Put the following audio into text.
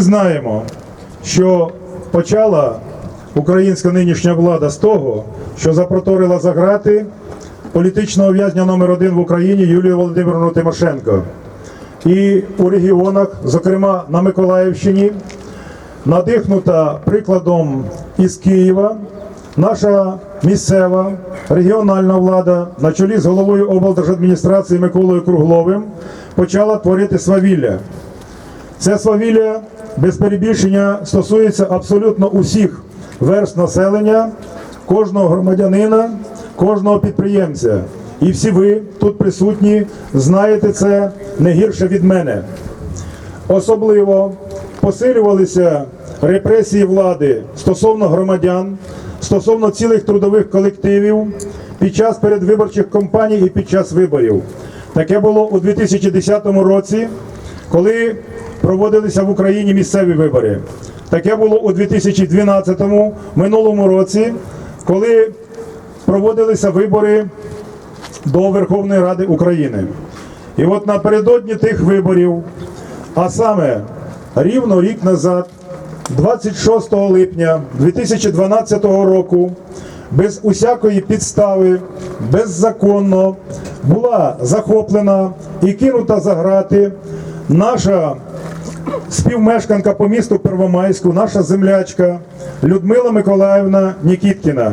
Знаємо, що почала українська нинішня влада з того, що запроторила за грати політичного в'язня номер один в Україні Юлію Володимировну Тимошенко. І у регіонах, зокрема на Миколаївщині, надихнута прикладом із Києва, наша місцева регіональна влада на чолі з головою облдержадміністрації Миколою Кругловим почала творити свавілля. Це свавілля без перебільшення стосується абсолютно усіх верст населення, кожного громадянина, кожного підприємця. І всі ви тут присутні знаєте це не гірше від мене. Особливо посилювалися репресії влади стосовно громадян, стосовно цілих трудових колективів під час передвиборчих кампаній і під час виборів. Таке було у 2010 році, коли проводилися в Україні місцеві вибори. Таке було у 2012 минулому році, коли проводилися вибори до Верховної Ради України. І от напередодні тих виборів, а саме рівно рік назад, 26 липня 2012 року, без усякої підстави, беззаконно була захоплена і кинута за грати наша співмешканка по місту Первомайську, наша землячка Людмила Миколаївна Нікіткіна.